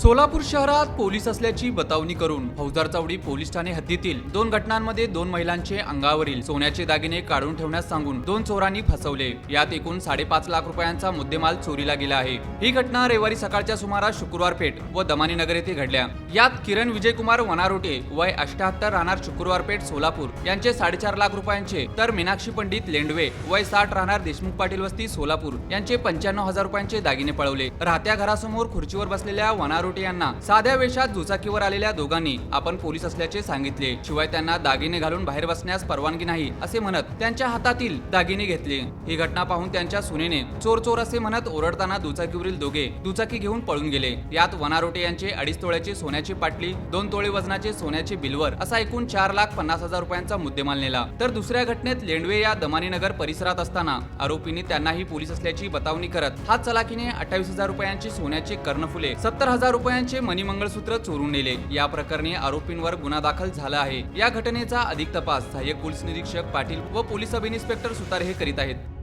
सोलापूर शहरात पोलीस असल्याची बतावणी करून फौजदार चौडी पोलीस ठाणे हद्दीतील दोन घटनांमध्ये दोन महिलांचे अंगावरील सोन्याचे दागिने काढून ठेवण्यास सांगून दोन चोरांनी फसवले. यात एकूण साडेपाच लाख रुपयांचा मुद्देमाल चोरीला गेला आहे. ही घटना रविवारी सकाळच्या सुमारास शुक्रवार पेठ व दमानी नगर येथे घडल्या. यात किरण विजयकुमार वनारोटे वय अष्ट्याहत्तर राहणार शुक्रवार पेठ सोलापूर. यांचे साडेचार लाख रुपयांचे तर मीनाक्षी पंडित लेंडवे वय साठ राहणार देशमुख पाटील वस्ती सोलापूर. यांचे पंच्याण्णव हजार रुपयांचे दागिने पळवले. राहत्या घरासमोर खुर्चीवर बसलेल्या वनारोटे यांना साध्या वेशात दुचाकीवर आलेल्या दोघांनी आपण पोलीस असल्याचे सांगितले. शिवाय त्यांना दागिने घालून बाहेर बसण्यास परवानगी नाही असे म्हणत त्यांच्या हातातील दागिने घेतले. ही घटना पाहून त्यांच्या सुनेने चोर चोर असे म्हणत ओरडताना दुचाकीवरील दोघे दुचाकी घेऊन पळून गेले. यात वनारोटे यांचे अडीच तोळ्याची सोन्याची पाटली दोन तोळे वजनाचे सोन्याचे बिलवर असा एकूण चार लाख पन्नास हजार रुपयांचा मुद्देमाल नेला. तर दुसऱ्या घटनेत लेंडवे या दमानीनगर परिसरात असताना आरोपींनी त्यांनाही पोलीस असल्याची बतावणी करत हात चलाकीने अठ्ठावीस हजार रुपयांची सोन्याची कर्णफुले सत्तर हजार रुपयांचे मनी मंगळसूत्र चोरून नेले. या प्रकरणी आरोपींवर गुन्हा दाखल झाला आहे. या घटनेचा अधिक तपास सहाय्यक पोलीस निरीक्षक पाटील व पोलीस सब इन्स्पेक्टर सुतार हे करीत आहेत.